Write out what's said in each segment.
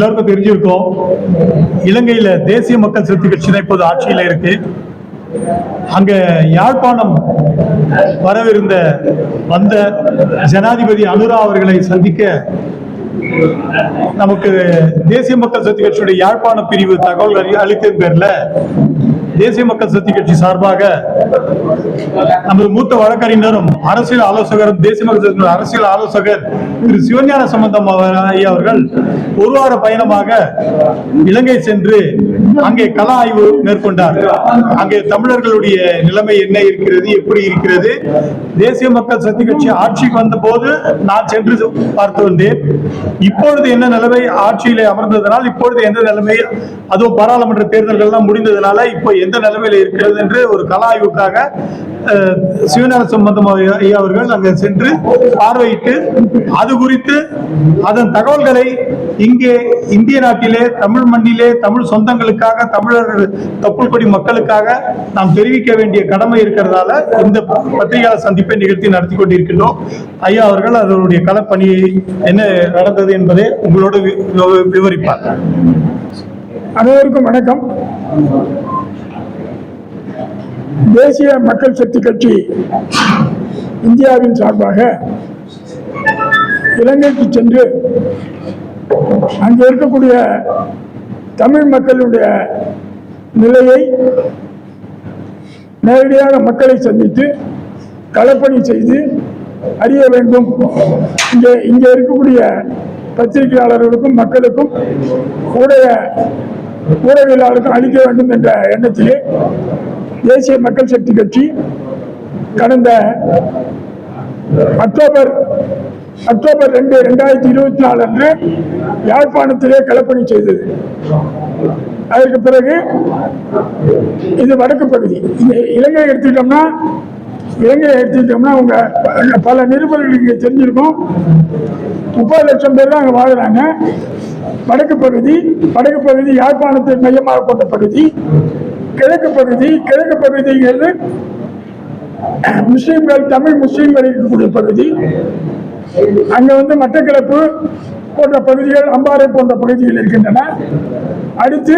எல்லாருக்கும் தெரிஞ்சிருக்கோம். இலங்கையில தேசிய மக்கள் சக்தி கட்சி தான் இப்போது ஆட்சியில இருக்கு. அங்க யாழ்ப்பாணம் வரவிருந்த வந்த ஜனாதிபதி அனுரா அவர்களை சந்திக்க நமக்கு தேசிய மக்கள் சக்தி கட்சியுடைய யாழ்ப்பாண பிரிவு தகவல் அறி- பேர்ல தேசிய மக்கள் சக்தி கட்சி சார்பாக நமது மூத்த வழக்கறிஞரும் அரசியல் ஆலோசகரும் தேசிய மக்கள் சக்தி அரசியல் ஆலோசகர் திரு சிவஞான சம்பந்தம் ஐயா அவர்கள் ஒரு வார பயணமாக இலங்கை சென்று அங்கே கல ஆய்வு மேற்கொண்டார். அங்கே தமிழர்களுடைய நிலைமை என்ன இருக்கிறது எப்படி இருக்கிறது? தேசிய மக்கள் சக்தி கட்சி ஆட்சிக்கு வந்த போது நான் சென்று பார்த்து வந்தேன். இப்பொழுது என்ன நிலைமை? ஆட்சியிலே அமர்ந்ததனால் இப்பொழுது எந்த நிலைமை? அதுவும் பாராளுமன்ற தேர்தல்கள்லாம் முடிந்ததுனால இப்போ எந்த நிலைமையில இருக்கிறது என்று ஒரு கலாய்வுக்காக சிவஞான சம்பந்தம் ஐயா அவர்கள் அங்கே சென்று பார்வையிட்டு அது குறித்து அதன் தகவல்களை இங்கே இந்திய நாட்டிலே தமிழ் மண்ணிலே தமிழ் சொந்தங்களுக்காக தமிழர் தொப்புள் கொடி மக்களுக்காக நாம் தெரிவிக்க வேண்டிய கடமை இருக்கிறதால இந்த பத்திரிகையாளர் சந்திப்பை நிகழ்த்தி நடத்தி கொண்டிருக்கின்றோம். ஐயா அவர்கள் அதனுடைய களப்பணியை என்ன நடந்தது என்பதை உங்களோடு வி- வி- விவரிப்பார். அனைவருக்கும் வணக்கம். தேசிய மக்கள் சக்தி கட்சி இந்தியாவின் சார்பாக இலங்கைக்கு சென்று அங்கே இருக்கக்கூடிய தமிழ் மக்களுடைய நிலையை நேரடியாக மக்களை சந்தித்து களப்பணி செய்து அறிய வேண்டும். இங்கே இங்கே இருக்கக்கூடிய பத்திரிகையாளர்களுக்கும் மக்களுக்கும் ஊடக ஊடகவியலாளருக்கும் அளிக்க வேண்டும் என்ற எண்ணத்திலே தேசிய மக்கள் சக்தி கட்சி கடந்த அக்டோபர் அக்டோபர் ரெண்டு ரெண்டாயிரத்தி இருபத்தி நாலு அன்று யாழ்ப்பாணத்திலே களப்பணி செய்தது. அதற்கு பிறகு இது வடக்கு பகுதி. இந்த இலங்கை எடுத்துக்கிட்டோம்னா இலங்கையை எடுத்துக்கிட்டோம்னா உங்க பல நிருபர்கள் இங்கே தெரிஞ்சிருக்கும். முப்பது லட்சம் பேர் தான் அங்கே வாழ்கிறாங்க வடக்கு பகுதி வடக்கு பகுதி யாழ்ப்பாணத்தை மையமாக கொண்ட பகுதி. கிழக்கு பகுதி கிழக்கு பகுதிங்கிறது முஸ்லீம்கள் தமிழ் முஸ்லீம்கள் இருக்கக்கூடிய பகுதி. அங்க வந்து மட்டக்கிழப்பு போன்ற பகுதிகள் அம்பாறை போன்ற பகுதிகள் இருக்கின்றன. அடுத்து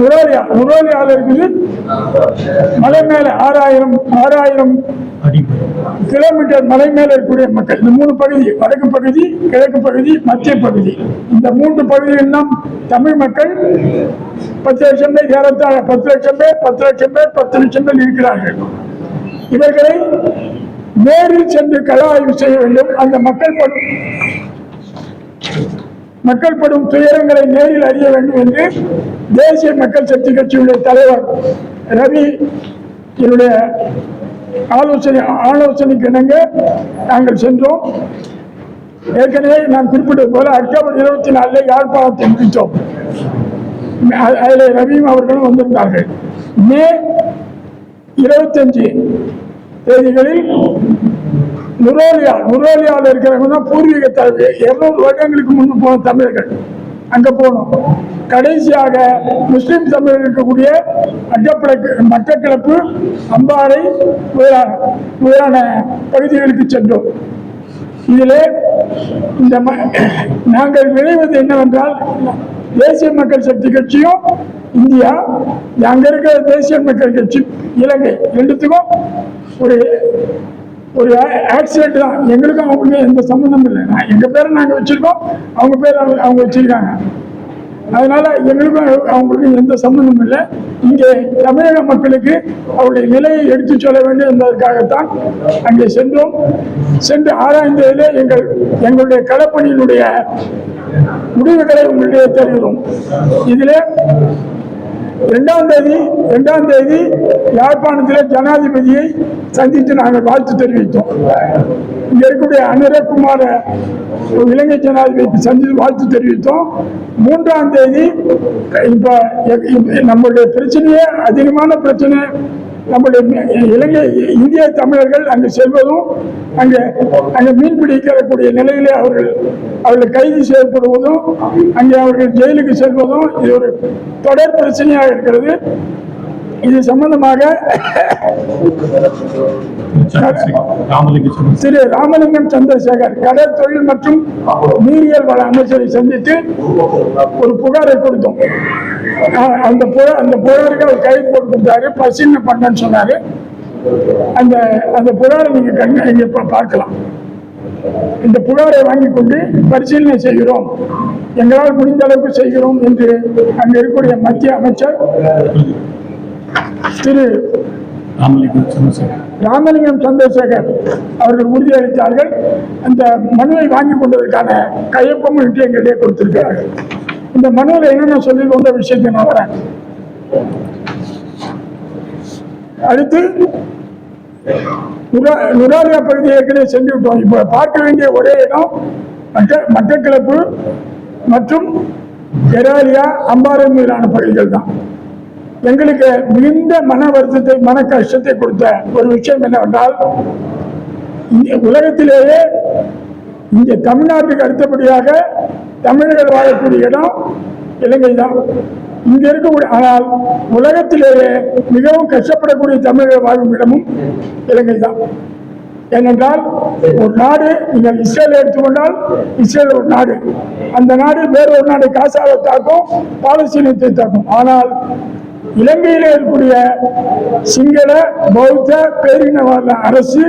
நுரோலியா நுரோலியாவில் இருக்குது மலை மேல ஆறாயிரம் ஆறாயிரம் கிலோமீட்டர் மலை மேல இருக்கக்கூடிய மக்கள். இந்த மூணு பகுதி வடக்கு பகுதி கிழக்கு பகுதி மத்திய பகுதி. இந்த மூன்று பகுதியில் தான் தமிழ் மக்கள் பத்து லட்சம் பேர் ஏறத்தாழ பத்து லட்சம் பேர் பத்து லட்சம் பேர் பத்து லட்சம் பேர் இருக்கிறார்கள். இவர்களை நேரில் சென்று கலாய்வு ஆய்வு செய்ய வேண்டும். அந்த மக்கள் மக்கள் படும் துயரங்களை நேரில் அறிய வேண்டும் என்று தேசிய மக்கள் சக்தி கட்சியுடைய தலைவர் ரவி என்னுடைய ஆலோசனை ஆலோசனைக்கு இணங்க நாங்கள் சென்றோம். ஏற்கனவே நான் குறிப்பிட்டது போல அக்டோபர் இருபத்தி நாலில் யாழ்ப்பாணத்தை முடித்தோம். அதில் ரவியும் அவர்களும் வந்திருந்தார்கள். மே இருபத்தஞ்சு தேதிகளில் நுரோலியா நுரோலியாவில் இருக்கிறவங்க தான் பூர்வீக இருநூறு வருடங்களுக்கு முன்பு போன தமிழர்கள்? அங்கே போனோம். கடைசியாக முஸ்லீம் தமிழர் இருக்கக்கூடிய அட்டப்படக்கு மட்டக்கிழப்பு அம்பாறை முதலான முதலான பகுதிகளுக்கு சென்றோம். இதிலே இந்த ம- நாங்கள் விளைவது என்னவென்றால் தேசிய மக்கள் சக்தி கட்சியும் இந்தியா அங்கே இருக்கிற தேசிய மக்கள் கட்சி இலங்கை ரெண்டுத்துக்கும் ஒரு ஒரு ஆக்சிடென்ட் தான். எங்களுக்கும் அவங்களுக்கும் எந்த சம்மந்தமும் இல்லை. நான் பேரை நாங்கள் வச்சுருக்கோம். அவங்க பேர் அவங்க அவங்க வச்சுருக்காங்க. அதனால் எங்களுக்கும் அவங்களுக்கும் எந்த சம்மந்தமும் இல்லை. இங்கே தமிழக மக்களுக்கு அவருடைய நிலையை எடுத்துச் சொல்ல வேண்டும் என்பதற்காகத்தான் அங்கே சென்றோம். சென்று ஆராய்ந்ததிலே எங்கள் எங்களுடைய களப்பணியினுடைய முடிவுகளை உங்களுடைய தருகிறோம் இதில் ரெண்டாம் தேதி ரெண்டாம் தேதி யாழ்ப்பாணத்தில் ஜனாதிபதியை சந்தித்து நாங்கள் வாழ்த்து தெரிவித்தோம். இங்கே இருக்கக்கூடிய அனுரகுமார இலங்கை ஜனாதிபதி சந்தித்து வாழ்த்து தெரிவித்தோம். மூன்றாம் தேதி இப்போ நம்மளுடைய பிரச்சனையே அதிகமான பிரச்சனை நம்முடைய இலங்கை இந்திய தமிழர்கள் அங்கு செல்வதும் அங்கே அங்கே மீன் பிடிக்கக்கூடிய நிலையிலே அவர்கள் அவர்கள் கைது செய்யப்படுவதும் அங்கே அவர்கள் ஜெயிலுக்கு செல்வதும் இது ஒரு தொடர் பிரச்சனையாக இருக்கிறது. இது சம்பந்தமாக திரு ராமலிங்கம் சந்திரசேகர் கடல் தொழில் மற்றும் நீரியல் வள அமைச்சரை சந்தித்து ஒரு புகாரை கொடுத்தோம். அந்த புகார் அந்த புகாருக்கு அவர் கைது போட்டு கொடுத்தாரு பரிசீலனை பண்ணேன்னு சொன்னாரு. அந்த அந்த புகாரை நீங்க கண்ண நீங்க பார்க்கலாம். இந்த புகாரை வாங்கிக் கொண்டு பரிசீலனை செய்கிறோம். எங்களால் முடிந்த அளவுக்கு செய்கிறோம் என்று அங்கே இருக்கக்கூடிய மத்திய அமைச்சர் திரு. ராமலிங்கம் சந்திரசேகர். அவர்கள் உறுதியளித்தார்கள். அந்த மனுவை வாங்கி கொண்டதற்கான கையொப்பமும் இட்டு எங்களிடையே கொடுத்திருக்கிறார்கள். இந்த மனுவில் என்னென்ன சொல்லி கொண்ட விஷயத்தை நான் வரேன். அடுத்து நுரா- நுராலியா பகுதியை ஏற்கனவே சென்று விட்டோம். இப்போ பார்க்க வேண்டிய ஒரே இடம் மட்ட மட்டக்கிளப்பு மற்றும் எராலியா அம்பாறை மீதான பகுதிகள் தான். எங்களுக்கு மிகுந்த மன வருத்தத்தை மன கஷ்டத்தை கொடுத்த ஒரு விஷயம் என்னவென்றால் உலகத்திலேயே இங்கே தமிழ்நாட்டுக்கு அடுத்தபடியாக தமிழர்கள் வாழக்கூடிய இடம் இலங்கை தான். இங்க இருக்கக்கூடிய ஆனால் உலகத்திலேயே மிகவும் கஷ்டப்படக்கூடிய தமிழர்கள் வாழும் இடமும் இலங்கை தான். ஏனென்றால் ஒரு நாடு நீங்கள் இஸ்ரேல் எடுத்துக்கொண்டால் இஸ்ரேல் ஒரு நாடு. அந்த நாடு வேற ஒரு நாடு காசாவை தாக்கும் பாலஸ்தீனத்தை தாக்கும். ஆனால் இலங்கையில் இருக்கக்கூடிய சிங்கள பௌத்த பேரினவாத அரசு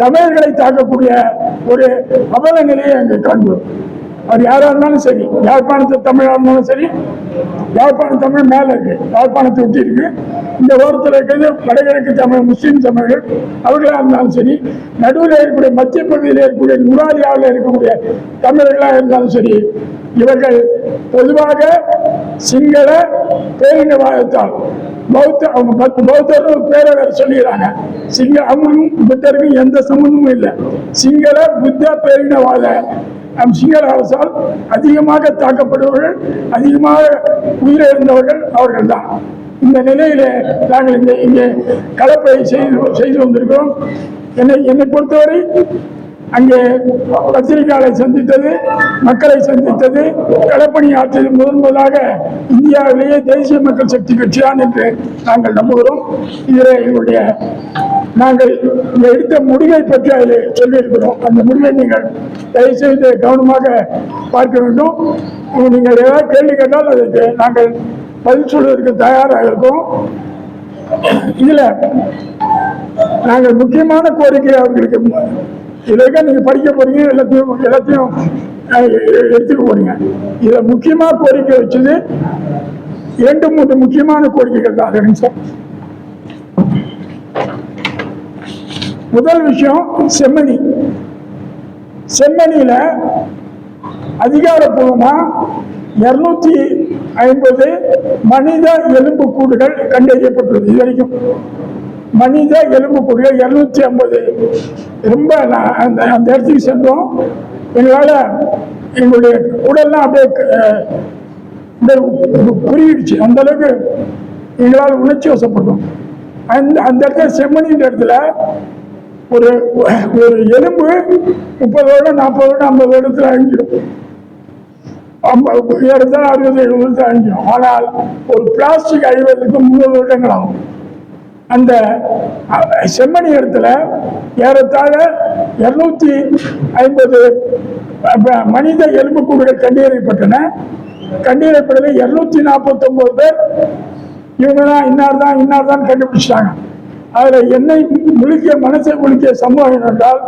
தமிழர்களை தாக்கக்கூடிய ஒரு அவல நிலையை அங்கே காண்கிறோம். அவர் யாரா இருந்தாலும் சரி யாழ்ப்பாணத்து தமிழா இருந்தாலும் சரி யாழ்ப்பாணம் தமிழ் மேல இருக்கு யாழ்ப்பாணத்தை ஒட்டி இருக்கு. இந்த ஓரத்தில் இருக்கிறது வடகிழக்கு தமிழ் முஸ்லீம் தமிழர்கள் அவர்களா இருந்தாலும் சரி நடுவில் இருக்கக்கூடிய மத்திய பகுதியில் இருக்கக்கூடிய நுராதியாவில் இருக்கக்கூடிய தமிழர்களா இருந்தாலும் சரி இவர்கள் பொதுவாக சிங்கள பேரினவாதத்தால் பௌத்த அவங்க பௌத்தரும் பேரவர் சொல்லிடுறாங்க சிங்க அவங்களுக்கும் புத்தருக்கும் எந்த சம்பந்தமும் இல்லை. சிங்கள புத்த பேரினவாத நம் அரசால் அதிகமாக தாக்கப்படுபவர்கள் அதிகமாக உயிரிழந்தவர்கள் அவர்கள் தான் இந்த நிலையிலே நாங்கள் இந்த இங்கே கலப்பை செய்து செய்து வந்திருக்கிறோம். என்னை என்னை பொறுத்தவரை அங்கே பத்திரிகையாளரை சந்தித்தது மக்களை சந்தித்தது களப்பணி ஆற்றியது முதன் முதலாக இந்தியாவிலேயே தேசிய மக்கள் சக்தி கட்சிதான் என்று நாங்கள் நம்புகிறோம். இதில் எங்களுடைய நாங்கள் எடுத்த முடிவை பற்றி அதில் சொல்லியிருக்கிறோம். அந்த முடிவை நீங்கள் தயவுசெய்து கவனமாக பார்க்க வேண்டும். நீங்கள் ஏதாவது கேள்வி கேட்டால் அதுக்கு நாங்கள் பதில் சொல்வதற்கு தயாராக இருக்கோம். இதில் நாங்கள் முக்கியமான கோரிக்கை அவர்களுக்கு இதுல நீங்க படிக்க போறீங்க எல்லாத்தையும் எல்லாத்தையும் எடுத்துக்க போறீங்க. இதுல முக்கியமா கோரிக்கை வச்சது இரண்டு மூன்று முக்கியமான கோரிக்கைகள் தான். அது முதல் விஷயம் செம்மணி. செம்மணியில அதிகாரப்பூர்வமா இருநூத்தி ஐம்பது மனித எலும்பு கூடுகள் கண்டறியப்பட்டுள்ளது. இது வரைக்கும் மனித எலும்பு பொருள் இருநூத்தி ஐம்பது. ரொம்ப நான் அந்த அந்த இடத்துக்கு சென்றோம். எங்களால் எங்களுடைய உடல்லாம் அப்படியே அஹ், புரியிடுச்சு அந்த அளவுக்கு எங்களால் உணர்ச்சி வசப்பட்டோம். அந்த அந்த இடத்துல செம்மணின்ற இடத்துல ஒரு ஒரு எலும்பு முப்பது வருடம் நாற்பது வருடம் ஐம்பது வருடத்தில் அழிஞ்சிடும். ஐம்பது ஏறத்தாழ அறுபது எழுபது அழிஞ்சிடும். ஆனால் ஒரு பிளாஸ்டிக் அழிவதற்கு முந்நூறு வருடங்கள் ஆகும். அந்த செம்மணி இடத்துல ஏறத்தாழ இருநூத்தி ஐம்பது மனித மனித எலும்புக்கூடுகள் கண்டறியப்பட்டன. கண்டறியப்பட்டது இருநூத்தி நாற்பத்தி ஒன்பது பேர். இவங்க தான் இன்னார் தான் இன்னார் தான் கண்டுபிடிச்சிட்டாங்க அதில் என்னை முழுக்கிய மனசை முழுக்கிய சம்பவம் என்னென்றால்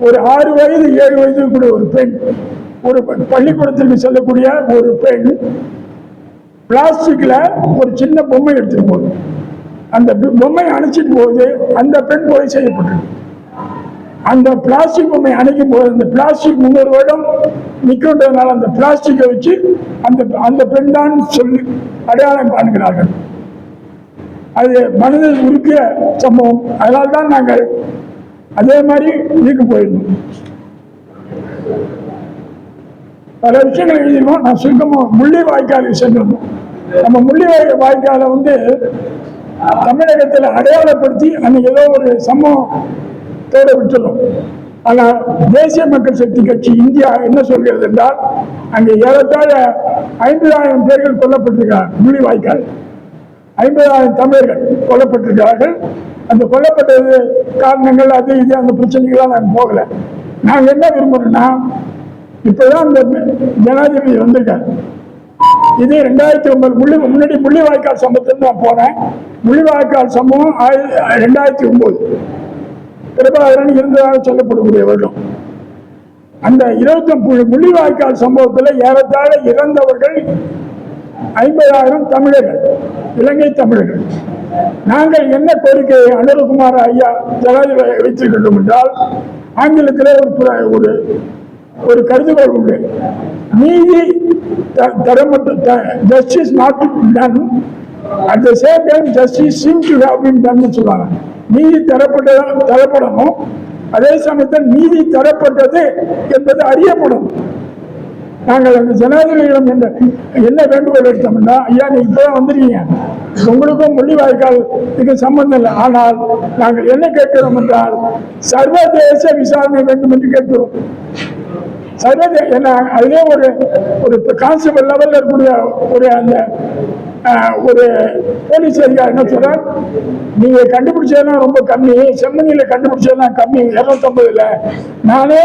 ஒரு ஆறு வயது ஏழு வயது கூட ஒரு பெண் ஒரு ப- பள்ளிக்கூடத்திற்கு செல்லக்கூடிய ஒரு பெண் பிளாஸ்டிக்கில் ஒரு சின்ன பொம்மை எடுத்துகிட்டு போகுது. அந்த பொம்மை அணைச்சிட்டு போது அந்த பெண் கொலை செய்யப்பட்டது. அந்த பிளாஸ்டிக் பொம்மை அணைக்கும் போது அந்த பிளாஸ்டிக் முன்னூறு வருடம் நிற்கின்றதுனால அந்த பிளாஸ்டிக்கை வச்சு அந்த அந்த பெண் தான் சொல்லி அடையாளம் காணுகிறார்கள். அது மனதில் உருக்கிய சம்பவம். அதனால தான் நாங்கள் அதே மாதிரி இதுக்கு போயிருந்தோம். பல விஷயங்கள் எழுதியிருக்கோம். நான் சுருக்கமாக முள்ளி வாய்க்காலுக்கு சென்றிருந்தோம். நம்ம முள்ளி வாய்க்காலை வந்து தமிழகத்தில் அடையாளப்படுத்தி அன்னைக்கு ஏதோ ஒரு சம்பவத்தோட விட்டுரும் ஆனால் தேசிய மக்கள் சக்தி கட்சி இந்தியா என்ன சொல்கிறது என்றால் அங்கே ஏறத்தாழ ஐம்பதாயிரம் பேர்கள் கொல்லப்பட்டிருக்கிறார். முள்ளி வாய்க்கால் ஐம்பதாயிரம் தமிழர்கள் கொல்லப்பட்டிருக்கிறார்கள். அந்த கொல்லப்பட்டது காரணங்கள் அது இது அந்த பிரச்சனைகள்லாம் நாங்கள் போகலை. நாங்கள் என்ன விரும்புகிறோம்னா இப்போதான் அந்த ஜனாதிபதி வந்திருக்காரு. இது ரெண்டாயிரத்தி ஒன்பது முள்ளி முன்னாடி முள்ளிவாய்க்கால் சம்பவத்தில் நான் போனேன். முள்ளிவாய்க்கால் சம்பவம் ஆயிரத்தி ரெண்டாயிரத்தி ஒன்பது. பிரபாகரன் இருந்ததாக சொல்லப்படக்கூடிய வருடம் அந்த இருபத்தி முள்ளிவாய்க்கால் சம்பவத்தில் ஏறத்தாழ இறந்தவர்கள் ஐம்பதாயிரம் தமிழர்கள் இலங்கை தமிழர்கள். நாங்கள் என்ன கோரிக்கை அனுரகுமார் ஐயா ஜனாதிபதி வைத்திருக்கின்றோம் என்றால் ஆங்கிலத்தில் ஒரு ஒரு ஒரு கருதுகோள் உண்டு. நீதி தரமற்ற justice not done at the same time justice seem to have been done சொல்லுவாங்க நீதி தரப்பட்ட தரப்படணும். அதே சமயத்தில் நீதி தரப்பட்டது என்பது அறியப்படும். நாங்கள் அந்த ஜனாதிபதியிடம் என்ற என்ன வேண்டுகோள் எடுத்தோம்னா ஐயா நீ இப்பதான் வந்துருக்கீங்க. உங்களுக்கும் முள்ளிவாய்க்கால் இதுக்கு சம்பந்தம் இல்லை. ஆனால் நாங்கள் என்ன கேட்கிறோம் என்றால் சர்வதேச விசாரணை வேண்டும் என்று கேட்கிறோம். சர்வதேச என்ன அதிலே ஒரு ஒரு கான்ஸ்டபிள் லெவலில் இருக்கக்கூடிய ஒரு அந்த ஆஹ், ஒரு போலீஸ் அதிகாரி என்ன சொல்றார்? நீங்க கண்டுபிடிச்சதெல்லாம் ரொம்ப கம்மி செம்மணியில கண்டுபிடிச்சதெல்லாம் கம்மி இருநூத்தம்பதுல. நானே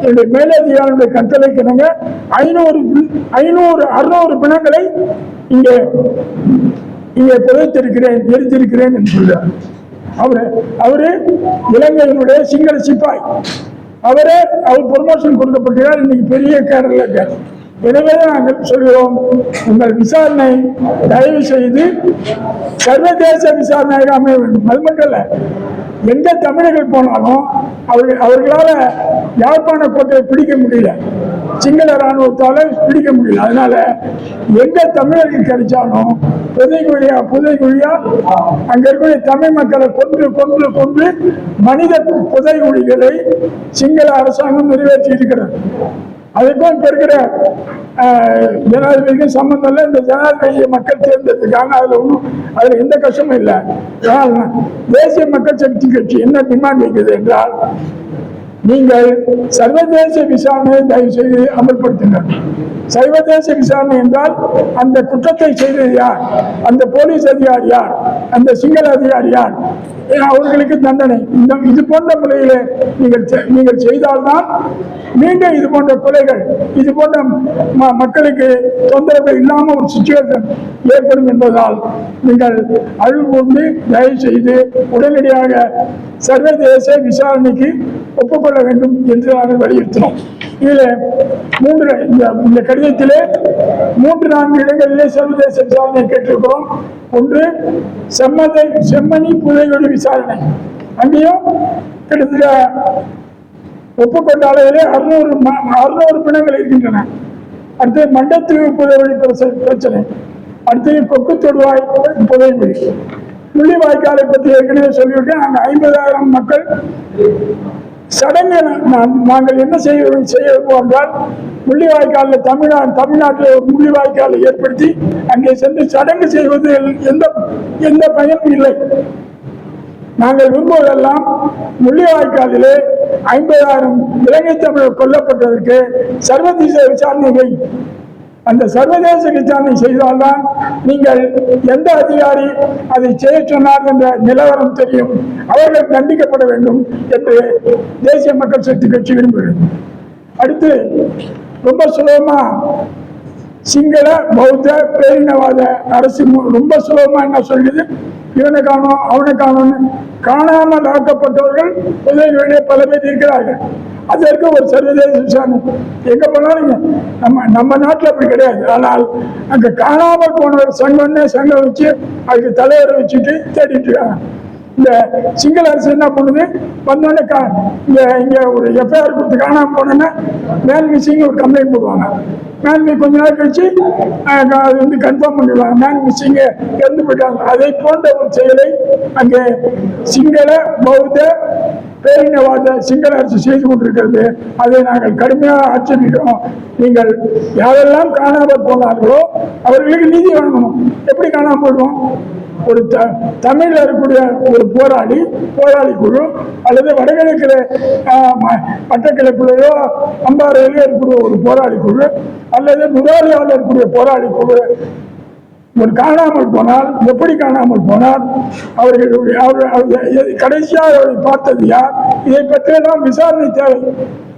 என்னுடைய மேலதிகாரியுடைய கட்டளைக்கு நாங்க ஐநூறு ஐநூறு அறுநூறு பிணங்களை இங்கே இங்கே புதைத்திருக்கிறேன் எரித்திருக்கிறேன் என்று சொல்றார். அவரு அவரு இலங்கையினுடைய சிங்கள சிப்பாய். அவரே அவர் ப்ரொமோஷன் கொடுக்கப்பட்டிருக்கார் இன்னைக்கு பெரிய கேடர்ல இருக்கார். எனவே நாங்கள் சொல்கிறோம் உங்கள் விசாரணை தயவு செய்து சர்வதேச விசாரணையாக அமைய வேண்டும். அது மட்டும் எந்த தமிழர்கள் போனாலும் அவர்கள் அவர்களால் யாழ்ப்பாண கோட்டையை பிடிக்க முடியல. சிங்கள ராணுவத்தால பிடிக்க முடியல. அதனால எங்க தமிழர்கள் கிடைச்சாலும் புதைகுழியா புதைகுழியா அங்க இருக்கக்கூடிய தமிழ் மக்களை கொன்று கொன்று கொன்று மனித புதைகுழிகளை சிங்கள அரசாங்கம் நிறைவேற்றி இருக்கிறது. அதுக்கும் இப்ப இருக்கிற ஜனாதிபதிக்கும் சம்பந்தம் இல்லை. இந்த ஜனாதிபதியை மக்கள் தேர்ந்தெடுத்துக்காங்க. அதுல ஒன்றும் அதுல எந்த கஷ்டமும் இல்லை. தேசிய மக்கள் சக்தி கட்சி என்ன டிமாண்ட் வைக்குது என்றால் நீங்கள் சர்வதேச விசாரணையை தயவு செய்து அமல்படுத்துங்கள். சர்வதேச விசாரணை என்றால் அந்த குற்றத்தை செய்தது யார்? அந்த போலீஸ் அதிகாரி யார்? அந்த சிங்கள அதிகாரி யார்? ஏன் அவர்களுக்கு தண்டனை. இந்த இது போன்ற முறையில் நீங்கள் நீங்கள் செய்தால்தான் மீண்டும் இது போன்ற கொலைகள் இது போன்ற ம- மக்களுக்கு தொந்தரவு இல்லாம ஒரு சுச்சுவேஷன் ஏற்படும் என்பதால் நீங்கள் அழுகு தயவு செய்து உடனடியாக சர்வதேச விசாரணைக்கு ஒப்புக்கொள்ள வேண்டும் என்று நாங்கள் வலியுறுத்தினோம். இதில் மூன்று இந்த இந்த கடிதத்திலே மூன்று நான்கு இடங்களிலே சர்வதேச விசாரணையை கேட்டிருக்கிறோம். ஒன்று செம்மதை செம்மணி புதைவெளி விசாரணை. அங்கேயும் கிட்டத்தட்ட ஒப்புக்கொண்ட அளவிலே அறுநூறு அறுநூறு பிணங்கள் இருக்கின்றன. அடுத்து மண்டத்தீவு புதைவெளி பிரச்சனை. அடுத்து கொக்கு தொடுவாய் புதைவெளி முள்ளிவாய்க்காலை பற்றி ஏற்கனவே சொல்லிவிட்டு அங்கே ஐம்பதாயிரம் மக்கள் சடங்கு நாங்கள் என்ன செய்ய செய்ய என்றால் முள்ளிவாய்க்காலில் தமிழ்நா தமிழ்நாட்டில் ஒரு முள்ளிவாய்க்காலை ஏற்படுத்தி அங்கே சென்று சடங்கு செய்வது எந்த எந்த பயனும் இல்லை. நாங்கள் விரும்புவதெல்லாம் முள்ளிவாய்க்காலிலே ஐம்பதாயிரம் இலங்கை தமிழர் கொல்லப்பட்டதற்கு சர்வதேச விசாரணையை அந்த சர்வதேச விசாரணை செய்தால்தான் நீங்கள் எந்த அதிகாரி அதை செய்ய சொன்னார் என்ற நிலவரம் தெரியும். அவர்கள் தண்டிக்கப்பட வேண்டும் என்று தேசிய மக்கள் சக்தி கட்சி விரும்புகிறது. அடுத்து ரொம்ப சுலபமா சிங்கள பௌத்த பேரினவாத அரசு ரொம்ப சுலபமா என்ன சொல்லுது? இவனை காணும் அவனை காணும்னு காணாமல் ஆக்கப்பட்டவர்கள் உதவிகளிலே பல பேர் இருக்கிறார்கள். அதற்கு ஒரு சர்வதேச விசாரணை. எங்க போனாலும் நம்ம நம்ம நாட்டில் அப்படி கிடையாது. ஆனால் அங்க காணாமல் போன ஒரு சங்கம்னே சங்கம் வச்சு அதுக்கு தலைவரை வச்சுட்டு தேடிட்டு இருக்காங்க. இந்த சிங்கள அரசு என்ன பண்ணுது? வந்தோடனே கா இங்க ஒரு எஃப்ஐஆர் கொடுத்து காணாமல் போனோன்னா மேல் ஒரு கம்ப்ளைண்ட் போடுவாங்க. மேல் கொஞ்ச நாள் கழிச்சு அது வந்து கன்ஃபார்ம் பண்ணிடுவாங்க. மேல் மிஸ்ஸிங் இறந்து போயிட்டாங்க. அதை போன்ற ஒரு செயலை அங்கே சிங்கள பௌத்த பேரினவாத சிங்கள அரசு செய்து கொண்டிருக்கிறது. அதை நாங்கள் கடுமையாக ஆட்சேபிக்கிறோம் நீங்கள் யாரெல்லாம் காணாமல் போனார்களோ அவர்களுக்கு நீதி வழங்கணும். எப்படி காணாமல் போடுவோம்? ஒரு த தமிழில் இருக்கக்கூடிய ஒரு போராளி போராளி குழு அல்லது வடகிழக்கில் மட்டக்கிழக்குலையோ அம்பாறையிலோ இருக்கக்கூடிய ஒரு போராளி குழு அல்லது முதலாளியால் இருக்கக்கூடிய போராளி குழு ஒரு காணாமல் போனால் எப்படி காணாமல் போனால் அவர்களுடைய அவர் கடைசியாக அவரை பார்த்தது யார்? இதை பற்றியெல்லாம் விசாரணை தேவை.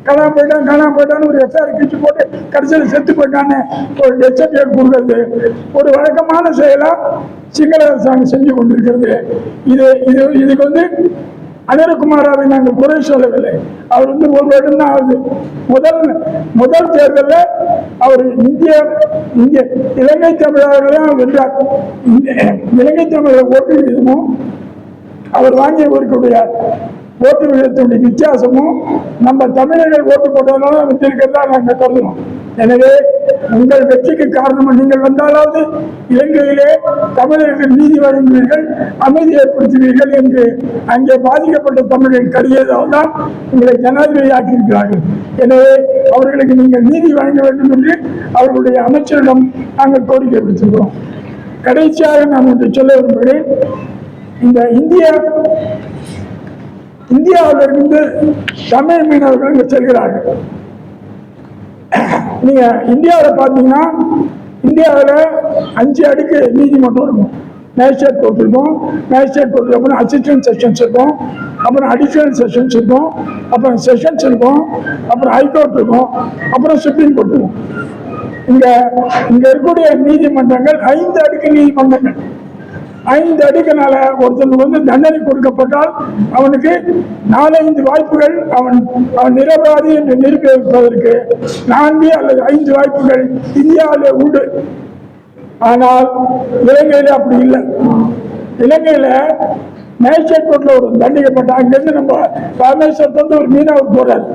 காணாம போயிட்டான் காணாமல் போயிட்டான்னு ஒரு எஃப்ஐஆர் கிச்சு போட்டு கடைசியில் செத்து போயிட்டான்னு ஒரு எச்சரிக்கை கொடுக்கறது. ஒரு வழக்கமான செயலாக சிங்கள அரசாங்கம் செஞ்சு கொண்டிருக்கிறது. இது இது இதுக்கு வந்து அனிருகுமாராவை நாங்கள் குறை சொல்லவில்லை. அவர் வந்து ஒரு வருடம் தான் ஆகுது. முதல் முதல் தேர்தலில் அவர் இந்திய இந்திய இலங்கை தமிழர்களையும் வென்றார். இலங்கை தமிழர் ஓட்டு விகிதமும் அவர் வாங்கியவர்களுடைய ஓட்டு விகிதத்துடைய வித்தியாசமும் நம்ம தமிழர்கள் ஓட்டு போட்டதுனால வெற்றிருக்கிறதா நாங்கள் கருதுறோம். எனவே உங்கள் வெற்றிக்கு காரணம் நீங்கள் வந்தாலாவது இலங்கையிலே தமிழர்கள் நீதி வழங்குவீர்கள் அமைதி ஏற்படுத்துவீர்கள் என்று அங்கே பாதிக்கப்பட்ட தமிழர்கள் கடியதால் தான் உங்களை ஜனாதிபதி ஆக்கியிருக்கிறார்கள். எனவே அவர்களுக்கு நீங்கள் நீதி வழங்க வேண்டும் என்று அவர்களுடைய அமைச்சரிடம் நாங்கள் கோரிக்கை விடுத்திருக்கிறோம் கடைசியாக நான் ஒன்று சொல்ல விரும்புகிறேன். இந்த இந்திய இந்தியாவிலிருந்து தமிழ் மீனவர்கள் இங்கு செல்கிறார்கள். நீங்க இந்தியாவில் பார்த்தீங்கன்னா இந்தியாவில் அஞ்சு அடுக்கு நீதிமன்றம் இருக்கும். மேஜிஸ்ட்ரேட் கோர்ட் இருக்கும் மேஜிஸ்ட்ரேட் கோர்ட் அப்புறம் அசிஸ்டன்ட் செஷன்ஸ் இருக்கும் அப்புறம் அடிஷனல் செஷன்ஸ் இருக்கும் அப்புறம் செஷன்ஸ் இருக்கும் அப்புறம் ஹைகோர்ட் இருக்கும் அப்புறம் சுப்ரீம் கோர்ட் இருக்கும். இங்க இங்க இருக்கக்கூடிய நீதிமன்றங்கள் ஐந்து அடுக்கு நீதிமன்றங்கள். ஐந்து அடிக்கனால ஒருத்தனுக்கு வந்து தண்டனை கொடுக்கப்பட்டால் அவனுக்கு நாலஞ்சு வாய்ப்புகள் அவன் அவன் நிரபராதி என்று நிரூபிப்பதற்கு நான்கு அல்லது ஐந்து வாய்ப்புகள் இந்தியாவில் உண்டு. ஆனால் இலங்கையில் அப்படி இல்லை. இலங்கையில் மேஜிஸ்ட்ரேட் ஒரு தண்டிக்கப்பட்ட அங்கேருந்து நம்ம ராமேஸ்வரத்துல ஒரு மீனவர் போடுறாரு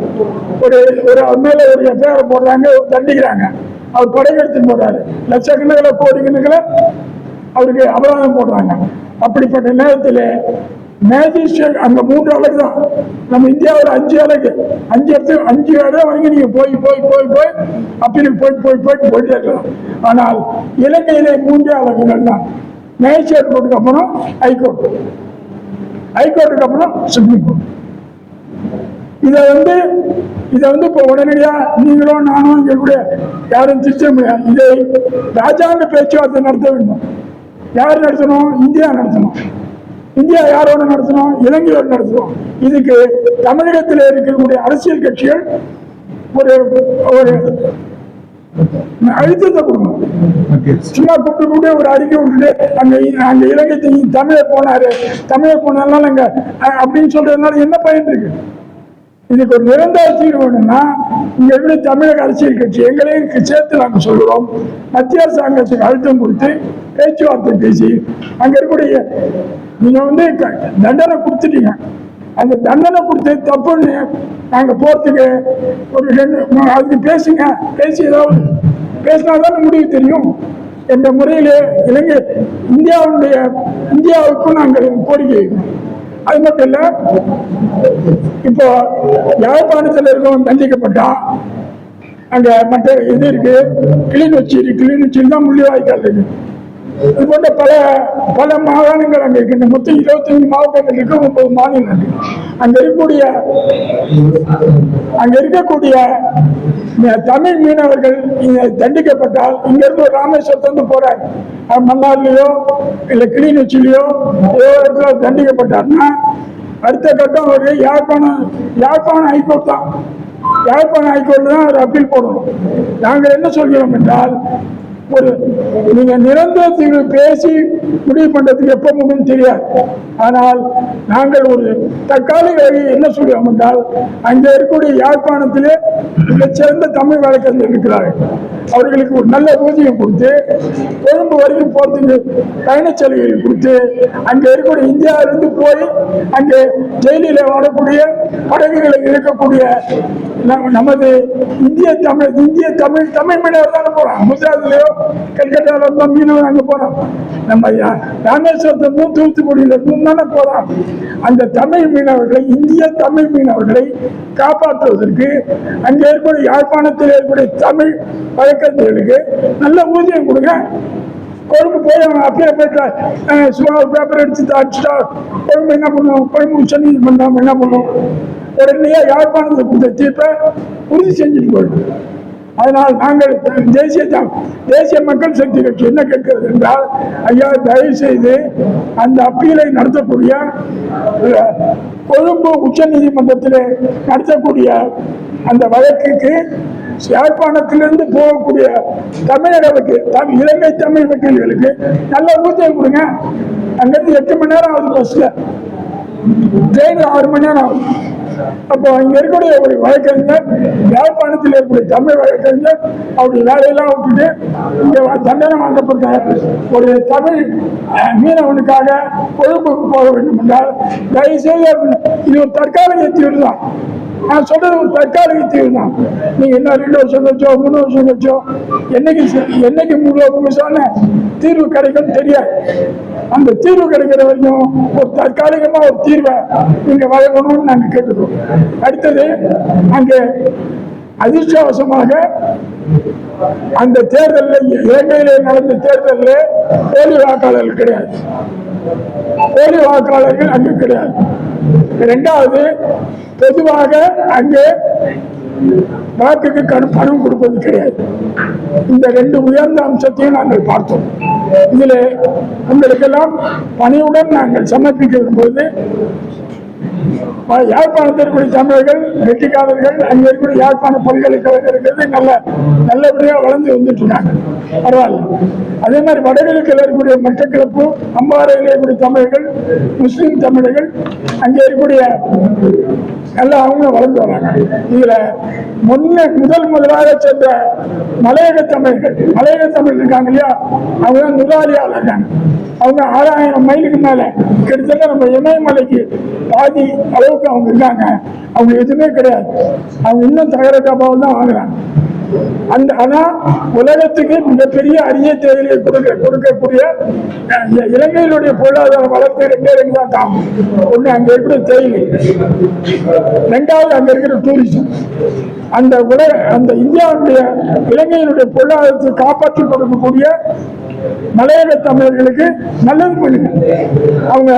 ஒரு ஒரு அவர் மேல ஒரு எஃப்ஐஆர் போடுறாங்க ஒரு தண்டிக்கிறாங்க. அவர் படையெடுத்து போடுறாரு லட்சக்கணக்கில் கோடிக்கணக்கில் அவருக்கு அபராதம் போடுறாங்க. அப்படிப்பட்ட நேரத்தில் மேஜிஸ்ட்ரேட் அங்க மூன்று அழகு தான். நம்ம இந்தியாவில் அஞ்சு அழகு அஞ்சு இடத்துல அஞ்சு இடம் வரைக்கும் நீங்க போய் போய் போய் போய் அப்படி போய் போய் போய் போயிட்டே இருக்கலாம் ஆனால் இலங்கையிலே மூன்றே அழகுகள் தான். மேஜிஸ்ட்ரேட் கோர்ட்டுக்கு அப்புறம் ஹைகோர்ட் ஹைகோர்ட்டுக்கு அப்புறம் சுப்ரீம் கோர்ட் இதை வந்து இதை வந்து இப்போ உடனடியாக நீங்களும் நானும் இங்கே கூட யாரும் திருச்ச முடியாது. இதை ராஜாங்க பேச்சுவார்த்தை நடத்த வேண்டும். யார் நடத்தணும்? இந்தியா நடத்தணும். இந்தியா யாரோட நடத்தணும்? இலங்கையோடு நடத்தணும். இதுக்கு தமிழகத்தில் இருக்கக்கூடிய அரசியல் கட்சிகள் ஒரு ஒரு அழுத்தத்தை கொடுக்கணும். சும்மா கூப்பிட்டு கூப்பிட்டு ஒரு அறிக்கை விட்டுட்டு அங்க அங்க இலங்கை தமிழர் போனாரு தமிழர் போனாலும் அங்க அப்படின்னு சொல்றதுனால என்ன பயன் இருக்கு? இதுக்கு ஒரு நிரந்தர தீர்வு வேணும்னா இங்க இருக்கிற தமிழக அரசியல் கட்சி எங்களையும் சேர்த்து நாங்கள் சொல்கிறோம் மத்திய அரசாங்கத்துக்கு அழுத்தம் கொடுத்து பேச்சுவார்த்தை பேசி அங்கே இருக்கக்கூடிய நீங்கள் வந்து தண்டனை கொடுத்துட்டீங்க. அந்த தண்டனை கொடுத்து தப்புன்னு நாங்கள் போகிறதுக்கு ஒரு ரெண்டு அதுக்கு பேசுங்க பேசி ஏதாவது பேசினாதான் முடிவு தெரியும். என்ற முறையில் இலங்கை இந்தியாவுடைய இந்தியாவுக்கும் நாங்கள் கோரிக்கை அது மட்டும் இல்லை இப்போ யாழ்ப்பாணத்தில் இருக்கவன் தண்டிக்கப்பட்டா அங்கே மற்ற இது இருக்குது கிளிநொச்சி இருக்கு கிளிநொச்சியில் தான் முள்ளிவாய்க்கால் இருக்குது இது போன்ற பல பல மாகாணங்கள் அங்கே இருக்கின்ற மொத்தம் இருபத்தி இருபத்தஞ்சு மாவட்டங்கள் இருக்கு முப்பது மாநிலங்கள் அங்கே அங்க இருக்கக்கூடிய அங்கே இருக்கக்கூடிய தமிழ் மீனவர்கள் தண்டிக்கப்பட்டால் இங்கிருந்து ராமேஸ்வரத்துலேருந்து ஒரு மன்னார்லேயோ இல்லை போறாரு. மன்னார்லயோ இல்ல ஏதோ இடத்துல தண்டிக்கப்பட்டார்னா அடுத்த கட்டம் ஒரு யாழ்ப்பாணம் யாழ்ப்பாணம் ஹைகோர்ட் தான். யாழ்ப்பாணம் ஹைகோர்ட் தான் ஒரு அப்பீல் போடணும். நாங்கள் என்ன சொல்கிறோம் என்றால் ஒரு நீங்க நிரந்தர பேசி முடிவு பண்றதுக்கு எப்ப முடியும் தெரியாது. ஆனால் நாங்கள் ஒரு தற்காலிக என்ன சொல்கிறோம் என்றால் அங்கே இருக்கக்கூடிய யாழ்ப்பாணத்திலே மிகச்சிறந்த தமிழ் வழக்கறிஞர் இருக்கிறார்கள். அவர்களுக்கு ஒரு நல்ல ஊதியம் கொடுத்து கொழும்பு வரைக்கும் போறதுக்கு பயணச்சலுகை கொடுத்து அங்கே இருக்கக்கூடிய இந்தியாவிலிருந்து போய் அங்கே ஜெயிலில் வாழக்கூடிய படகுகளில் இருக்கக்கூடிய நமது இந்திய தமிழ் இந்திய தமிழ் தமிழ் மீனவர் தானே போறோம் குஜராத்லயோ கல்கட்டால இருந்தோம் மீனவர் அங்க போறோம் நம்ம யா- ராமேஸ்வரத்துல தூத்துக்குடியில இருந்தும் தானே போறோம் அந்த தமிழ் மீனவர்களை இந்திய தமிழ் மீனவர்களை காப்பாற்றுவதற்கு அங்கே ஏற்படும் யாழ்ப்பாணத்தில் ஏற்படும் தமிழ் வழக்கறிஞர்களுக்கு நல்ல ஊதியம் கொடுங்க. கொழும்பு போய் அவன் அப்பீல போயிட்டு சும்மா ஒரு பேப்பர் எடுத்து அடிச்சுட்டா கொழும்பு என்ன பண்ணுவோம் கொழும்பு உச்ச நீதிமன்றம் என்ன பண்ணுவோம் உடனே யாழ்ப்பாணத்தில் கொடுத்த தீர்ப்பை உறுதி செஞ்சுட்டு போயிடும் அதனால் நாங்கள் தேசிய த- தேசிய மக்கள் சக்தி கட்சி என்ன கேட்கிறது என்றால் ஐயா தயவு செய்து அந்த அப்பீலை நடத்தக்கூடிய கொழும்பு உச்ச நீதிமன்றத்தில் நடத்தக்கூடிய அந்த வழக்குக்கு யாழ்ப்பாணத்திலிருந்து போகக்கூடிய தமிழர்களுக்கு தம் இலங்கை தமிழ் வக்கீல்களுக்கு நல்ல ஊதியம் கொடுங்க. அங்கிருந்து எட்டு மணி நேரம் ஆகுது பஸ்ல ட்ரெயின் ஆறு மணி நேரம் ஆகுது. அப்போ இங்க இருக்கக்கூடிய ஒரு வழக்கறிஞர் யாழ்ப்பாணத்தில் இருக்கக்கூடிய தமிழ் வழக்கறிஞர் அவருடைய வேலையெல்லாம் விட்டுட்டு இங்க தண்டனை வாங்கப்பட்ட ஒரு தமிழ் மீனவனுக்காக கொழும்புக்கு போக வேண்டும் என்றால் தயவுசெய்து இது ஒரு தற்காலிக தீர்வு தான். நான் சொல்றது ஒரு தற்காலிக தீர்வு தான். நீங்க இன்னும் ரெண்டு வருஷம் வச்சோ மூணு வருஷம் வச்சோ என்னைக்கு என்னைக்கு முழு முழுசான தீர்வு கிடைக்கும் தெரியாது. அந்த தீர்வு கிடைக்கிற வரைக்கும் ஒரு தற்காலிகமா ஒரு தீர்வை நீங்க வழங்கணும்னு நாங்க கேட்டுக்கிறோம். அடுத்தது அங்கே அதிர்ஷ்டவசமாக அந்த தேர்தலில் இலங்கையிலே நடந்த தேர்தலில் போலி வாக்காளர்கள் கிடையாது. போலி வாக்காளர்கள் அங்கு கிடையாது. ரெண்டாவது பொதுவாக அங்கு வாக்குக்கு கண் பணம் கொடுப்பது கிடையாது. இந்த ரெண்டு உயர்ந்த அம்சத்தையும் நாங்கள் பார்த்தோம். இதில் உங்களுக்கெல்லாம் பணியுடன் நாங்கள் சமர்ப்பிக்க விரும்புவது யாழ்ப்பாணத்தில் இருக்கக்கூடிய தமிழர்கள் வெற்றிக்காரர்கள் அங்கே இருக்கக்கூடிய யாழ்ப்பாண பல்கலைக்கழகம் இருக்கிறது நல்ல நல்லபடியாக வளர்ந்து வந்துட்டு இருக்காங்க பரவாயில்ல. அதே மாதிரி வடகிழக்கில் இருக்கக்கூடிய மட்டக்கிழப்பு அம்பாறையில் இருக்கக்கூடிய தமிழர்கள் முஸ்லீம் தமிழர்கள் அங்கே இருக்கக்கூடிய நல்லா அவங்களும் வளர்ந்து வராங்க. இதுல முன்ன முதல் முதலாக சென்ற மலையக தமிழர்கள் மலையக தமிழ் இருக்காங்க இல்லையா? அவங்க தான் முதலாளியாக இருக்காங்க அவங்க ஆறாயிரம் மைலுக்கு மேல கிட்டத்தட்ட நம்ம இமயமலைக்கு பாதி அளவுக்கு அவங்க இருக்காங்க. அவங்க எதுவுமே கிடையாது. அவங்க இன்னும் தகர டப்பாவில் தான் வாங்குறாங்க. அந்த ஆனா உலகத்துக்கு மிகப்பெரிய அரிய தேவையை கொடுக்க கொடுக்கக்கூடிய அஹ், இலங்கையினுடைய பொருளாதார வளர்ச்சி ரெண்டே ரெண்டு தான் காணும் ஒண்ணு அங்க இருக்கிற தேயிலை. ரெண்டாவது அங்க இருக்கிற டூரிசம் அந்த உலக அந்த இந்தியாவுடைய இலங்கையினுடைய பொருளாதாரத்தை காப்பாற்றி கொடுக்கக்கூடிய மலையக தமிழர்களுக்கு நல்லது பண்ணுங்க. அவங்க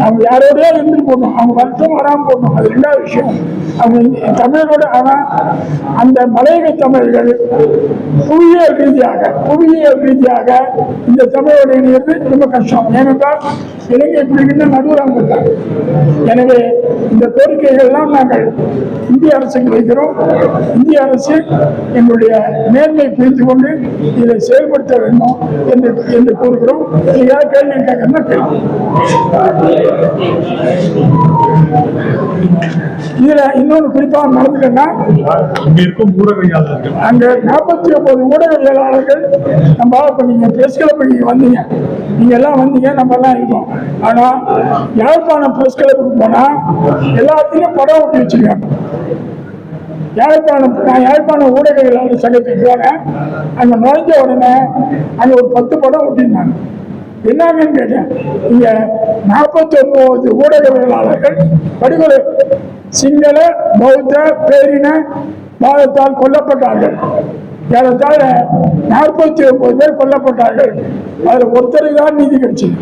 அவங்க யாரோடய இருந்து போடணும் அவங்க வருத்தம் வராமல் போடணும் அது ரெண்டாவது விஷயம். அவங்க தமிழரோட ஆனா அந்த மலையக தமிழர்கள் புவியியல் ரீதியாக புவியியல் ரீதியாக இந்த தமிழோட இணைந்து ரொம்ப கஷ்டம். ஏனென்றால் இலங்கை பிடிக்கின்ற நடுவராக இருக்காங்க எனவே இந்த கோரிக்கைகள்லாம் நாங்கள் இந்திய அரசுக்கு வைக்கிறோம். இந்திய அரசு எங்களுடைய நேர்மை புரிந்து கொண்டு இதை செயல்படுத்த வேண்டும் என்று என்று கூறுகிறோம். ஏதாவது கேள்வி கேட்கணும்னா கேள்வி. இதுல இன்னொன்று குறிப்பாக நடந்துக்கன்னா இருக்கும் ஊடகவியலாளர்கள். அங்க நாற்பத்தி ஒன்பது ஊடகவியலாளர்கள் நம்ம இப்ப நீங்க பிரஸ் கிளப் நீங்க வந்தீங்க. நீங்க எல்லாம் வந்தீங்க நம்ம எல்லாம் இருக்கோம். ஆனா யாழ்ப்பாணம் பிரஸ் கிளப்புக்கு போனா எல்லாத்தையும் படம் ஒட்டி வச்சிருக்காங்க. யாழ்ப்பாணம் நான் யாழ்ப்பாணம் ஊடகவியலாளர் சங்கத்துக்கு போனேன் அங்க நுழைஞ்ச உடனே அங்க ஒரு பத்து படம் ஒட்டியிருந்தாங்க. என்னங்கன்னு கேட்டேன். இங்க நாற்பத்தி ஒன்பது ஊடகவியலாளர்கள் படுகொலை சிங்கள பௌத்த பேரின பாதத்தால் கொல்லப்பட்டார்கள். ஏறத்தாழ நாற்பத்தி ஒன்பது பேர் கொல்லப்பட்டார்கள். அதுல ஒருத்தருக்கு தான் நீதி கிடைச்சது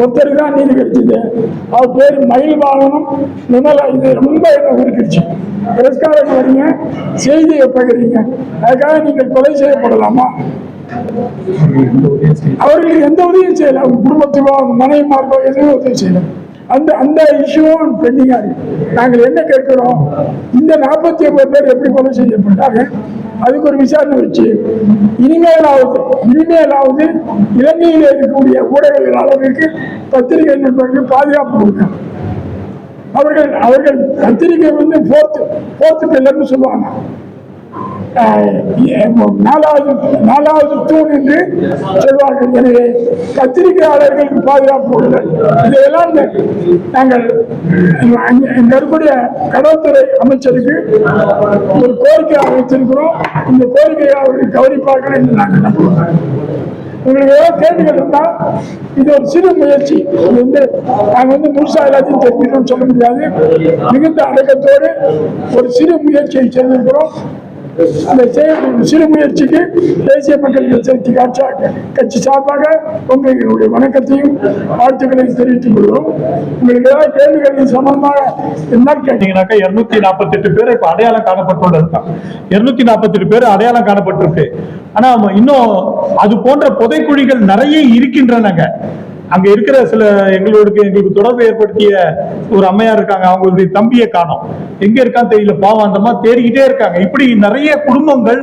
ஒருத்தருக்கு தான் நீதி கிடைச்சது அவர் பேர் மயில் வாகனம் விமலா இது ரொம்ப என்ன உருக்கிடுச்சு பிரஸ்காரங்க வரீங்க. செய்தியை பகிர்றீங்க. அதுக்காக நீங்கள் கொலை செய்யப்படலாமா? அவர்களுக்கு எந்த உதவியும் செய்யல. அவங்க குடும்பத்துக்கோ அவங்க மனைவிமாருக்கோ எதுவும் உதவி செய்யல. அந்த அந்த இஷ்யூவும் பெண்டிங்காக இருக்கு. நாங்கள் என்ன கேட்கிறோம்? இந்த நாற்பத்தி ஒன்பது பேர் எப்படி கொலை செய்யப்பட்டாங்க? அதுக்கு ஒரு விசாரணை வச்சு இனிமேலாவது இனிமேலாவது இலங்கையில் இருக்கக்கூடிய ஊடகவியலாளர்களுக்கு பத்திரிகை நண்பர்களுக்கு பாதுகாப்பு கொடுக்கணும். அவர்கள் அவர்கள் பத்திரிகை வந்து ஃபோர்த்து ஃபோர்த்து பில்லர்னு சொல்லுவாங்க. நாலாவது நாலாவது தூண் என்று சொல்வார்கள். எனவே கத்திரிக்கையாளர்களுக்கு பாதுகாப்பு இதையெல்லாம் நாங்கள் அங்க இங்க இருக்கக்கூடிய கடற்துறை அமைச்சருக்கு ஒரு கோரிக்கை வைத்திருக்கிறோம். இந்த கோரிக்கையை அவர்கள் கவனிப்பார்கள் என்று நாங்கள் நம்புகிறோம். உங்களுக்கு ஏதாவது கேள்விகள் இருந்தா இது ஒரு சிறு முயற்சி. இது வந்து நாங்கள் வந்து முழுசா எல்லாத்தையும் தெரிஞ்சுக்கணும்னு சொல்ல முடியாது. மிகுந்த அடக்கத்தோடு ஒரு சிறு முயற்சியை செய்திருக்கிறோம். அந்த செய்ய சிறு முயற்சிக்கு தேசிய மக்கள் சக்தி காட்சாக கட்சி சார்பாக உங்களுடைய வணக்கத்தையும் வாழ்த்துக்களையும் தெரிவித்துக் கொள்வோம் உங்களுக்கு ஏதாவது கேள்விகள் சம்பந்தமாக என்ன கேட்டீங்கன்னாக்கா இருநூத்தி நாற்பத்தி எட்டு பேர் இப்ப அடையாளம் காணப்பட்டுள்ளது தான் இருநூத்தி நாற்பத்தி எட்டு பேர் அடையாளம் காணப்பட்டிருக்கு. ஆனா நம்ம இன்னும் அது போன்ற புதைக்குழிகள் நிறைய இருக்கின்றனங்க. அங்க இருக்கிற சில எங்களுக்கு எங்களுக்கு தொடர்பு ஏற்படுத்திய ஒரு அம்மையார் இருக்காங்க. அவங்களுடைய தம்பியை காணோம். எங்க இருக்கான்னு தெரியல. பாவம் அந்த மாதிரி தேடிக்கிட்டே இருக்காங்க. இப்படி நிறைய குடும்பங்கள்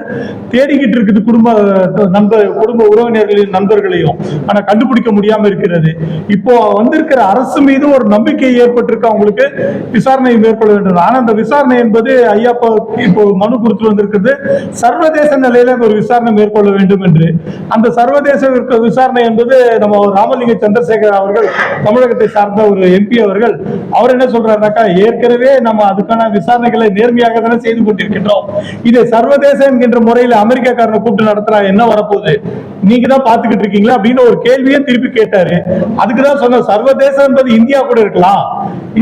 தேடிக்கிட்டு இருக்குது. குடும்ப நண்பர் குடும்ப உறவினர்களையும் நண்பர்களையும். ஆனா கண்டுபிடிக்க முடியாம இருக்கிறது. இப்போ வந்திருக்கிற அரசு மீது ஒரு நம்பிக்கை ஏற்பட்டிருக்கு. அவங்களுக்கு விசாரணை மேற்கொள்ள வேண்டும். ஆனா அந்த விசாரணை என்பது ஐயாப்பா இப்போ மனு கொடுத்து வந்திருக்கிறது. சர்வதேச நிலையில ஒரு விசாரணை மேற்கொள்ள வேண்டும் என்று. அந்த சர்வதேச விசாரணை என்பது நம்ம ராமலிங்க சந்திரசேகர் அவர்கள் தமிழகத்தை சார்ந்த ஒரு எம்பி அவர்கள் அவர் என்ன சொல்றாருனாக்கா ஏற்கனவே நம்ம அதுக்கான விசாரணைகளை நேர்மையாக தானே செய்து கொண்டிருக்கின்றோம். இதை சர்வதேச என்கின்ற முறையில் அமெரிக்காக்காரனை கூப்பிட்டு நடத்துறா என்ன வரப்போகுது? நீங்க தான் பாத்துக்கிட்டு இருக்கீங்களா? அப்படின்னு ஒரு கேள்வியே திருப்பி கேட்டாரு. அதுக்கு தான் சொன்ன சர்வதேசம் என்பது இந்தியா கூட இருக்கலாம்.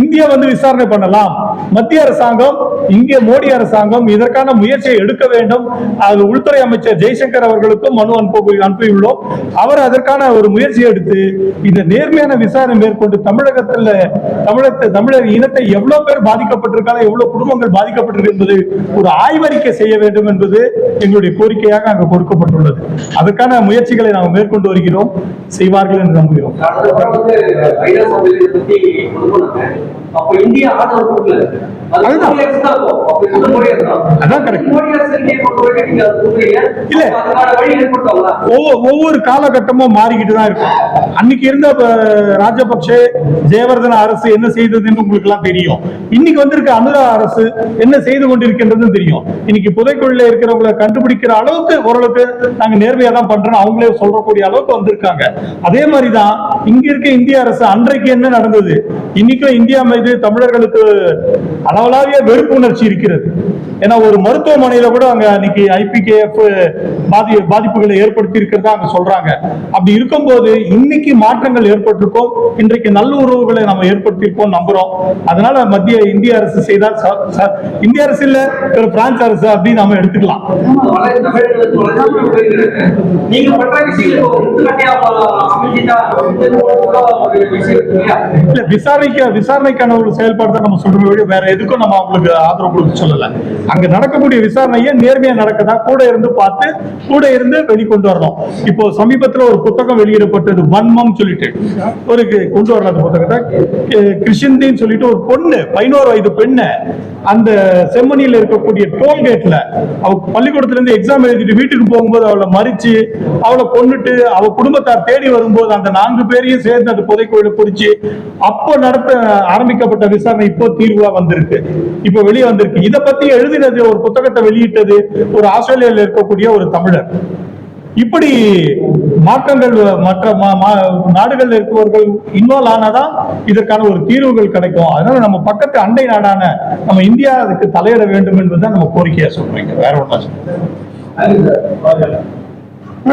இந்தியா வந்து விசாரணை பண்ணலாம். மத்திய அரசாங்கம் இங்கே மோடி அரசாங்கம் இதற்கான முயற்சியை எடுக்க வேண்டும். அது உள்துறை அமைச்சர் ஜெய்சங்கர் அவர்களுக்கும் மனு அனுப்ப அனுப்பியுள்ளோம். அவர் அதற்கான ஒரு முயற்சியை எடுத்து இந்த நேர்மையான விசாரணை மேற்கொண்டு தமிழகத்தில் தமிழகத்தை தமிழர் இனத்தை எவ்வளவு பேர் பாதிக்கப்பட்டிருக்காங்க எவ்வளவு குடும்பங்கள் பாதிக்கப்பட்டிருக்கு என்பது ஒரு ஆய்வறிக்கை செய்ய வேண்டும் என்பது எங்களுடைய கோரிக்கையாக அங்கு கொடுக்கப்பட்டுள்ளது. அதற்கான முயற்சிகளை நாம் மேற்கொண்டு வருகிறோம். செய்வார்கள் என்று நம்புகிறோம். one. அப்ப இந்தியா ஆதரவு கொடுக்கல. ஒவ்வொரு காலகட்டமும் மாறிக்கிட்டு தான் இருக்கும் அன்னைக்கு இருந்த ராஜபக்சே ஜெயவர்தன அரசு என்ன செய்ததுன்னு உங்களுக்கு எல்லாம் தெரியும். இன்னைக்கு வந்திருக்க அனுரா அரசு என்ன செய்து கொண்டிருக்கின்றதுன்னு தெரியும். இன்னைக்கு புதைக்குள்ள இருக்கிறவங்களை கண்டுபிடிக்கிற அளவுக்கு ஓரளவுக்கு நாங்க நேர்மையா தான் பண்றோம் அவங்களே சொல்லக்கூடிய அளவுக்கு வந்திருக்காங்க. அதே மாதிரிதான் இங்க இருக்க இந்திய அரசு அன்றைக்கு என்ன நடந்தது? இன்னைக்கும் இந்தியா மீது தமிழர்களுக்கு அளவலாவிய வெறுப்பு உணர்ச்சி இருக்கிறது. ஏன்னா ஒரு மருத்துவமனையில கூட அங்க அன்னைக்கு ஐபிகேஎஃப் பாதி பாதிப்புகளை ஏற்படுத்தி இருக்கிறதா அங்க சொல்றாங்க. அப்படி இருக்கும்போது இன்னைக்கு மாற்றங்கள் ஏற்பட்டிருக்கோம். இன்றைக்கு நல்ல உறவுகளை நம்ம ஏற்படுத்தியிருக்கோம் நம்புறோம். அதனால மத்திய இந்திய அரசு செய்தால் இந்திய அரசு இல்ல பிரான்ஸ் அரசு அப்படின்னு நம்ம எடுத்துக்கலாம்? இல்ல விசாரணைக்கு விசாரணைக்கான ஒரு செயல்பாடு தான் நம்ம சொல்றோம் வேற எதுக்கும் நம்ம அவங்களுக்கு ஆதரவு கொடுக்க சொல்லல. அங்க நடக்கக்கூடிய விசாரணையை நேர்மையா நடக்குதா? கூட இருந்து பார்த்து கூட இருந்து வெளிக்கொண்டு வரணும். இப்போ சமீபத்துல ஒரு புத்தகம் வெளியிடப்பட்டது வன்மம் சொல்லிட்டு. ஒரு கொண்டு வரல அந்த புத்தகத்தை. கி- சொல்லிட்டு ஒரு பொண்ணு பதினோரு வயது பெண்ணு அந்த செம்மணியில இருக்கக்கூடிய டோல்கேட்ல அவ பள்ளிக்கூடத்துல இருந்து எக்ஸாம் எழுதிட்டு வீட்டுக்கு போகும்போது அவளை மறிச்சு அவளை கொன்னுட்டு அவ குடும்பத்தார் தேடி வரும்போது அந்த நான்கு பேரையும் சேர்ந்து அந்த கோயிலை குறிச்சு அப்போ நடத்த ஆரம்பிக்கப்பட்ட விசாரணை இப்போ தீர்வா வந்திருக்கு. இப்போ வெளியே வந்திருக்கு. இத பத்தி எழுதினது ஒரு புத்தகத்தை வெளியிட்டது ஒரு ஆஸ்திரேலியால இருக்கக்கூடிய ஒரு தமிழர் இப்படி மாற்றங்கள் மற்ற மா- மா- இருப்பவர்கள் இன்வால்வ் ஆனாதான் இதற்கான ஒரு தீர்வுகள் கிடைக்கும். அதனால நம்ம பக்கத்து அண்டை நாடான நம்ம இந்தியா அதுக்கு தலையிட வேண்டும் என்பதுதான் நம்ம கோரிக்கையா சொல்றீங்க வேற ஒன்றும்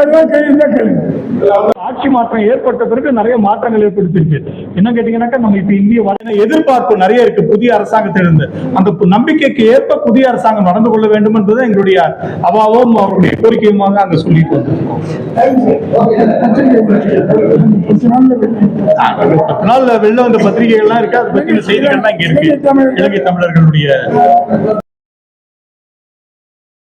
அதுதான் கேள்வி தான் ஆட்சி மாற்றம் ஏற்பட்ட பிறகு நிறைய மாற்றங்கள் ஏற்படுத்திருக்கு என்ன கேட்டீங்கன்னாக்கா நம்ம இப்ப இந்திய எதிர்பார்ப்பு நிறைய இருக்கு. புதிய அரசாங்கத்திலிருந்து. அந்த நம்பிக்கைக்கு ஏற்ப புதிய அரசாங்கம் நடந்து கொள்ள வேண்டும் என்பது எங்களுடைய அவாவும் அவருடைய கோரிக்கையுமாக அங்க சொல்லிட்டு வந்திருக்கோம். பத்து நாள்ல வெளில வந்த பத்திரிகைகள்லாம் இருக்கு. அதை பத்தின செய்திகள்லாம் இங்க இருக்கு. இலங்கை தமிழர்களுடைய